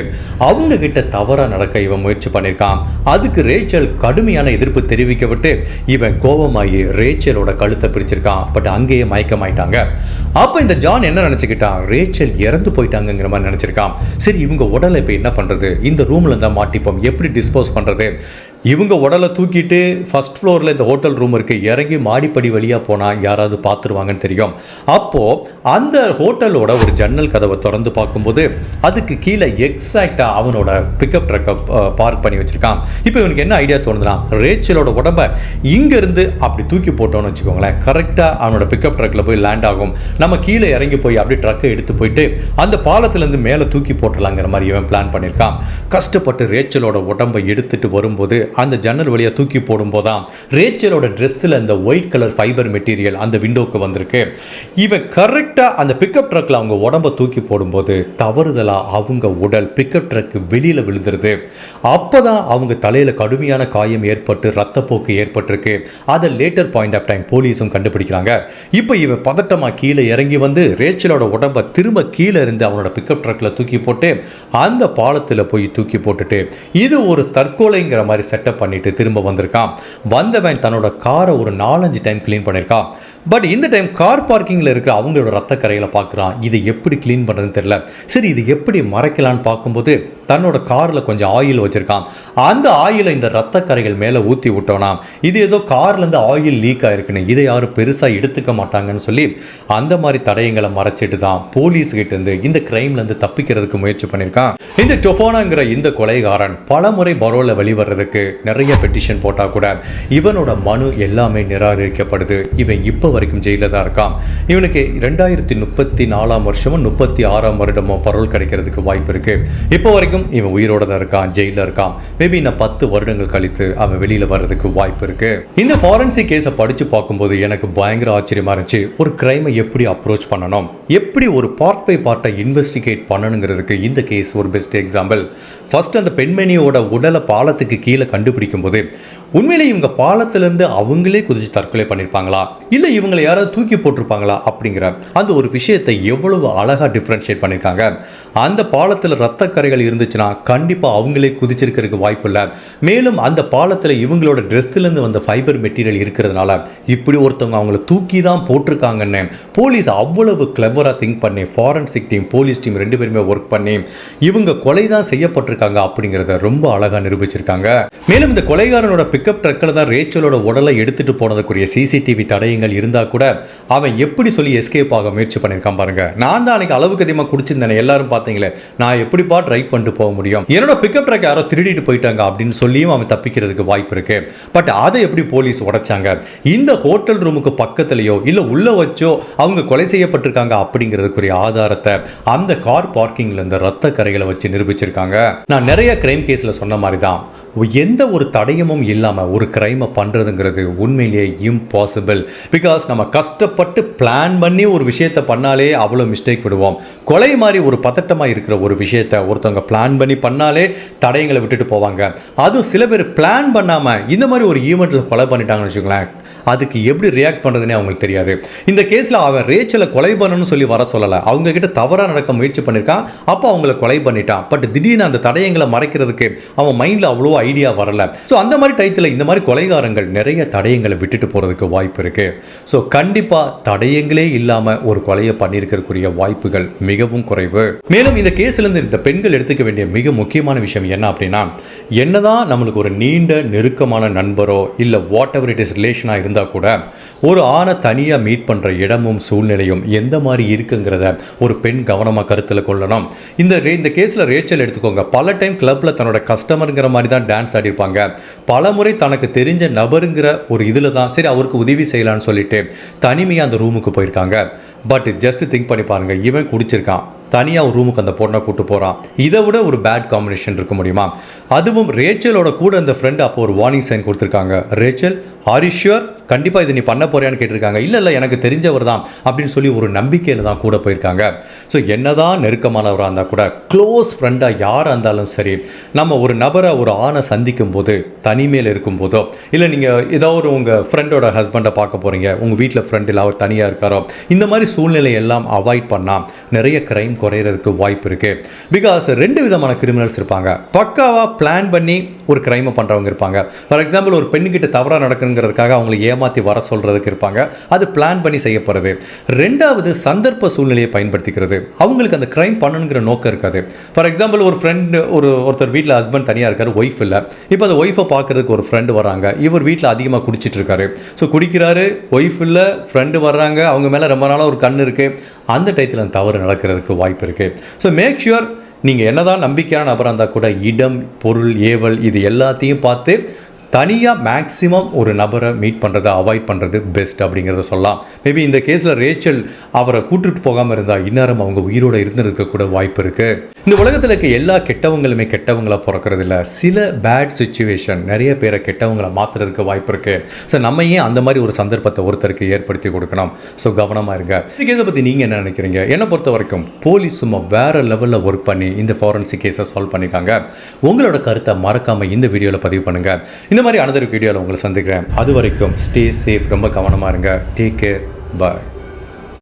அவங்க கிட்ட தவறாக நடக்க இவன் முயற்சி பண்ணியிருக்கான் அதுக்கு ரேச்சல் கடுமையான எதிர்ப்பு தெரிவிக்கப்பட்டு இவன் கோபமாகி ரேச்சலோட கழுத்தை பிடிச்சிருக்கான் பட் அங்கேயே மயக்கமாயிட்டாங்க அப்போ இந்த ஜான் என்ன நினச்சிக்கிட்டான் ரேச்சல் இறந்து போயிட்டாங்கங்கிற மாதிரி நினச்சிருக்கான் சரி இவங்க உடலை இப்போ என்ன பண்ணுறது இந்த ரூமில் இருந்தால் மாட்டிப்போம் எப்படி டிஸ்போஸ் பண்ணுறது இவங்க உடலை தூக்கிட்டு ஃபஸ்ட் ஃப்ளோரில் இந்த ஹோட்டல் ரூம் இருக்கு இறங்கி மாடிப்படி வழியாக போனால் யாராவது பார்த்துருவாங்கன்னு தெரியும் அப்போது அந்த ஹோட்டலோட ஒரு ஜன்னல் கதவை திறந்து பார்க்கும்போது அதுக்கு கீழே எக்ஸாக்டாக அவனோட பிக்கப் ட்ரக்கை பார்க் பண்ணி வச்சுருக்கான் இப்போ இவனுக்கு என்ன ஐடியா தோணுதுன்னா ரேச்சலோட உடம்பை இங்கேருந்து அப்படி தூக்கி போட்டோன்னு வச்சுக்கோங்களேன் கரெக்டாக அவனோட பிக்கப் ட்ரக்கில் போய் லேண்ட் ஆகும் நம்ம கீழே இறங்கி போய் அப்படி ட்ரக்கை எடுத்து போயிட்டு அந்த பாலத்துலேருந்து மேலே தூக்கி போட்டுடலாங்கிற மாதிரி இவன் பிளான் பண்ணியிருக்கான் கஷ்டப்பட்டு ரேச்சலோட உடம்பை எடுத்துகிட்டு வரும்போது அந்த ஜன்னல் வழியாக தூக்கி போடும்போதான் ரேச்சலோட ட்ரெஸ்ஸில் அந்த ஒயிட் கலர் ஃபைபர் மெட்டீரியல் அந்த விண்டோவுக்கு வந்திருக்கு இவன் கரெக்டாக அந்த பிக்கப் ட்ரக்கில் அவங்க உடம்பை தூக்கி போடும்போது தவறுதலாக அவங்க உடல் பிக்கப் ட்ரக்கு வெளியில் விழுந்துருது அப்போ தான் அவங்க தலையில் கடுமையான காயம் ஏற்பட்டு ரத்தப்போக்கு ஏற்பட்டிருக்கு அதை லேட்டர் பாயிண்ட் ஆஃப் டைம் போலீஸும் கண்டுபிடிக்கிறாங்க இப்போ இவன் பதட்டமாக கீழே இறங்கி வந்து ரேச்சலோட உடம்பை திரும்ப கீழே இருந்து அவனோட பிக்கப் ட்ரக்கில் தூக்கி போட்டு அந்த பாலத்தில் போய் தூக்கி போட்டுட்டு இது ஒரு தற்கொலைங்கிற மாதிரி செட்டப் பண்ணிட்டு திரும்ப வந்திருக்கான் வந்தவன் தன்னோட காரை ஒரு நாலஞ்சு டைம் க்ளீன் பண்ணியிருக்கான் பட் இந்த டைம் கார் பார்க்கிங்கில் இருக்கிற அவங்களோட ரத்த கரையில் பார்க்குறான் இது எப்படி க்ளீன் பண்ணுறதுன்னு தெரில சரி இது எப்படி மறைக்கலான்னு பார்க்கும்போது தன்னோட காரில் கொஞ்சம் ஆயில் வச்சுருக்கான் அந்த ஆயிலை இந்த ரத்த கரைகள் மேலே ஊற்றி விட்டோன்னா இது ஏதோ கார்லேருந்து ஆயில் லீக் ஆகிருக்குன்னு இதை யாரும் பெருசாக எடுத்துக்க மாட்டாங்கன்னு சொல்லி அந்த மாதிரி தடயங்களை மறைச்சிட்டு தான் இருந்து இந்த க்ரைம்லேருந்து தப்பிக்கிறதுக்கு முயற்சி பண்ணியிருக்கான் இந்த டொஃபோனாங்கிற இந்த கொலைகாரன் பல முறை பரோலில் வெளிவர்றதுக்கு நிறைய பெட்டிஷன் போட்டால் கூட இவனோட மனு எல்லாமே நிராகரிக்கப்படுது இவன் இப்போ இப்போ வரைக்கும் ஜெயிலில் தான் இருக்கான் இவனுக்கு ரெண்டாயிரத்தி முப்பத்தி நாலாம் வருஷமும் முப்பத்தி ஆறாம் வருடமும் பரோல் கிடைக்கிறதுக்கு வாய்ப்பு இருக்கு இப்போ வரைக்கும் இவன் உயிரோட தான் இருக்கான் ஜெயிலில் இருக்கான் மேபி இன்னும் பத்து வருடங்கள் கழித்து அவன் வெளியில் வர்றதுக்கு வாய்ப்பு இருக்கு இந்த ஃபாரன்சிக் கேஸை படித்து பார்க்கும்போது எனக்கு பயங்கர ஆச்சரியமாக இருந்துச்சு ஒரு கிரைமை எப்படி அப்ரோச் பண்ணணும் எப்படி ஒரு பார்ட் பை பார்ட்டை இன்வெஸ்டிகேட் பண்ணணுங்கிறதுக்கு இந்த கேஸ் ஒரு பெஸ்ட் எக்ஸாம்பிள் ஃபர்ஸ்ட் அந்த பெண்மணியோட உடலை பாலத்துக்கு கீழே கண்டுபிடிக்கும் போது உண்மையிலே இவங்க பாலத்திலேருந்து அவங்களே குதிச்சு தற்கொலை பண்ணியிருப்பாங்களா இல்லை இவங்களை யாராவது தூக்கி போட்டிருப்பாங்களா அப்படிங்கிற அந்த ஒரு விஷயத்தை எவ்வளவு அழகாக டிஃப்ரென்ஷியேட் பண்ணியிருக்காங்க அந்த பாலத்தில் ரத்த கரைகள் இருந்துச்சுன்னா கண்டிப்பாக அவங்களே குதிச்சிருக்கிறதுக்கு வாய்ப்பு இல்லை மேலும் அந்த பாலத்தில் இவங்களோட ட்ரெஸ்ஸுலேருந்து வந்த ஃபைபர் மெட்டீரியல் இருக்கிறதுனால இப்படி ஒருத்தவங்க அவங்கள தூக்கி தான் போட்டிருக்காங்கன்னு போலீஸ் அவ்வளவு கிளவராக திங்க் பண்ணி ஃபாரன்சிக் டீம் போலீஸ் டீம் ரெண்டு பேருமே ஒர்க் பண்ணி இவங்க கொலை தான் செய்யப்பட்டிருக்காங்க அப்படிங்கிறத ரொம்ப அழகாக நிரூபிச்சிருக்காங்க மேலும் இந்த கொலைகாரனோட பிக்கப் ட்ரக்கில் தான் ரேச்சலோட உடலை எடுத்துகிட்டு போனதுக்குரிய சிசிடிவி தடயங்கள் இருந்தால் கூட அவன் எப்படி சொல்லி எஸ்கேப் ஆக முயற்சி பண்ணியிருக்கான் பாருங்க நான் தான் அன்றைக்கி அளவுக்கு அதிகமாக குடிச்சிருந்தேன் எல்லாரும் பார்த்தீங்களே நான் எப்படிப்பா ட்ரை பண்ணிட்டு போக முடியும் என்னோட பிக்கப் ட்ரக் யாரோ திருடிட்டு போயிட்டாங்க அப்படின்னு சொல்லியும் அவன் தப்பிக்கிறதுக்கு வாய்ப்பு இருக்கு பட் அதை எப்படி போலீஸ் உடைச்சாங்க இந்த ஹோட்டல் ரூமுக்கு பக்கத்துலையோ இல்லை உள்ளே வச்சோ அவங்க கொலை செய்யப்பட்டிருக்காங்க அப்படிங்கிறதுக்குரிய ஆதாரத்தை அந்த கார் பார்க்கிங்கில் இந்த ரத்த கரைகளை வச்சு நிரூபிச்சிருக்காங்க நான் நிறைய கிரைம் கேஸில் சொன்ன மாதிரி தான் எந்த ஒரு தடயமும் இல்லாமல் நம்ம ஒரு க்ரைமை பண்ணுறதுங்கிறது உண்மையிலேயே இம்பாசிபிள் பிகாஸ் நம்ம கஷ்டப்பட்டு பிளான் பண்ணி ஒரு விஷயத்தை பண்ணாலே அவ்வளோ மிஸ்டேக் விடுவோம் கொலை மாதிரி ஒரு பதட்டமாக இருக்கிற ஒரு விஷயத்தை ஒருத்தவங்க பிளான் பண்ணி பண்ணாலே தடயங்களை விட்டுட்டு போவாங்க அதுவும் சில பேர் பிளான் பண்ணாமல் இந்த மாதிரி ஒரு ஈவெண்ட்டில் கொலை பண்ணிட்டாங்கன்னு வச்சுக்கோங்களேன் அதுக்கு எப்படி ரியாக்ட் பண்ணுறதுனே அவங்களுக்கு தெரியாது இந்த கேஸில் அவன் ரேச்சலை கொலை பண்ணணும்னு சொல்லி வர சொல்லலை அவங்கக்கிட்ட தவறாக நடக்க முயற்சி பண்ணியிருக்கான் அப்போ அவங்கள கொலை பண்ணிட்டான் பட் திடீர்னு அந்த தடயங்களை மறைக்கிறதுக்கு அவன் மைண்டில் அவ்வளோ ஐடியா வரலை ஸோ அந்த மாதிரி டைத்தில் விஷயத்தில் இந்த மாதிரி கொலைகாரங்கள் நிறைய தடயங்களை விட்டுட்டு போகிறதுக்கு வாய்ப்பு இருக்குது ஸோ கண்டிப்பாக தடயங்களே இல்லாமல் ஒரு கொலையை பண்ணியிருக்கக்கூடிய வாய்ப்புகள் மிகவும் குறைவு மேலும் இந்த கேஸ்லேருந்து இந்த பெண்கள் எடுத்துக்க வேண்டிய மிக முக்கியமான விஷயம் என்ன அப்படின்னா என்னதான் நம்மளுக்கு ஒரு நீண்ட நெருக்கமான நண்பரோ இல்லை வாட் எவர் இட் இஸ் ரிலேஷனாக இருந்தால் கூட ஒரு ஆணை தனியாக மீட் பண்ணுற இடமும் சூழ்நிலையும் எந்த மாதிரி இருக்குங்கிறத ஒரு பெண் கவனமாக கருத்தில் கொள்ளணும் இந்த ரே இந்த கேஸில் ரேச்சல் எடுத்துக்கோங்க பல டைம் கிளப்பில் தன்னோட கஸ்டமருங்கிற மாதிரி தான் டான்ஸ் ஆடிருப்பாங்க பல முறை மாதிரி தனக்கு தெரிஞ்ச நபருங்கிற ஒரு இதில் தான் சரி அவருக்கு உதவி செய்யலான்னு சொல்லிட்டு தனிமையாக அந்த ரூமுக்கு போயிருக்காங்க பட் ஜஸ்ட் திங்க் பண்ணி பாருங்கள் இவன் குடிச்சிருக்கான் தனியாக ஒரு ரூமுக்கு அந்த பொண்ணை கூட்டு போகிறான் இதை விட ஒரு பேட் காம்பினேஷன் இருக்க முடியுமா அதுவும் ரேச்சலோட கூட அந்த ஃப்ரெண்டு அப்போ ஒரு வார்னிங் சைன் கொடுத்துருக்காங்க ரேச்சல் ஆர் கண்டிப்பாக இதை நீ பண்ண போறியான்னு கேட்டிருக்காங்க இல்லை இல்லை எனக்கு தெரிஞ்சவர் தான் அப்படின்னு சொல்லி ஒரு நம்பிக்கையில் தான் கூட போயிருக்காங்க ஸோ என்னதான் நெருக்கமானவராக இருந்தால் கூட க்ளோஸ் ஃப்ரெண்டாக யாராக இருந்தாலும் சரி நம்ம ஒரு நபரை ஒரு ஆணை சந்திக்கும் போது தனிமையில் இருக்கும் போதோ இல்லை நீங்கள் ஏதோ ஒரு உங்கள் ஃப்ரெண்டோட ஹஸ்பண்டை பார்க்க போகிறீங்க உங்கள் வீட்டில் ஃப்ரெண்ட் இல்லை அவர் தனியாக இருக்காரோ இந்த மாதிரி சூழ்நிலை எல்லாம் அவாய்ட் பண்ணால் நிறைய கிரைம் குறையிறதுக்கு வாய்ப்பு இருக்குது பிகாஸ் ரெண்டு விதமான கிரிமினல்ஸ் இருப்பாங்க பக்காவாக பிளான் பண்ணி ஒரு கிரைமை பண்ணுறவங்க இருப்பாங்க ஃபார் எக்ஸாம்பிள் ஒரு பெண்ணுக்கிட்ட தவறாக நடக்குங்கிறதுக்காக அவங்களை ஏமா ஏமாற்றி வர சொல்கிறதுக்கு இருப்பாங்க அது பிளான் பண்ணி செய்யப்படுறது ரெண்டாவது சந்தர்ப்ப சூழ்நிலையை பயன்படுத்திக்கிறது அவங்களுக்கு அந்த க்ரைம் பண்ணணுங்கிற நோக்கம் இருக்காது ஃபார் எக்ஸாம்பிள் ஒரு ஃப்ரெண்டு ஒரு ஒருத்தர் வீட்டில் ஹஸ்பண்ட் தனியாக இருக்கார் ஒய்ஃப் இல்லை இப்போ அந்த ஒய்ஃபை பார்க்குறதுக்கு ஒரு ஃப்ரெண்டு வராங்க இவர் வீட்டில் அதிகமாக குடிச்சிட்டு இருக்காரு ஸோ குடிக்கிறாரு ஒய்ஃப் இல்லை ஃப்ரெண்டு வர்றாங்க அவங்க மேலே ரொம்ப நாளாக ஒரு கண் இருக்குது அந்த அந்த தவறு நடக்கிறதுக்கு வாய்ப்பு இருக்குது ஸோ மேக் ஷுர் நீங்கள் என்னதான் நம்பிக்கையான நபராக இருந்தால் கூட இடம் பொருள் ஏவல் இது எல்லாத்தையும் பார்த்து தனியாக மேக்ஸிமம் ஒரு நபரை மீட் பண்ணுறதை அவாய்ட் பண்ணுறது பெஸ்ட் அப்படிங்கிறத சொல்லலாம் மேபி இந்த கேஸில் ரேச்சல் அவரை கூட்டுட்டு போகாமல் இருந்தால் இந்நேரம் அவங்க உயிரோடு இருந்துருக்க கூட வாய்ப்பு இருக்குது இந்த உலகத்தில் இருக்க எல்லா கெட்டவங்களுமே கெட்டவங்களை பிறக்கிறது இல்லை சில பேட் சுச்சுவேஷன் நிறைய பேரை கெட்டவங்களை மாற்றுறதுக்கு வாய்ப்பு இருக்குது ஸோ நம்ம ஏன் அந்த மாதிரி ஒரு சந்தர்ப்பத்தை ஒருத்தருக்கு ஏற்படுத்தி கொடுக்கணும் ஸோ கவனமாக இருங்க இந்த கேஸை பற்றி நீங்கள் என்ன நினைக்கிறீங்க என்னை பொறுத்த வரைக்கும் போலீஸ் சும்மா வேறு லெவலில் ஒர்க் பண்ணி இந்த ஃபாரன்சிக் கேஸை சால்வ் பண்ணியிருக்காங்க உங்களோட கருத்தை மறக்காமல் இந்த வீடியோவில் பதிவு பண்ணுங்கள் இந்த மாதிரி அனதர் வீடியோவில் உங்களை சந்திக்கிறேன் அது வரைக்கும் ஸ்டே சேஃப் ரொம்ப கவனமாக இருங்க டேக் கேர் பாய்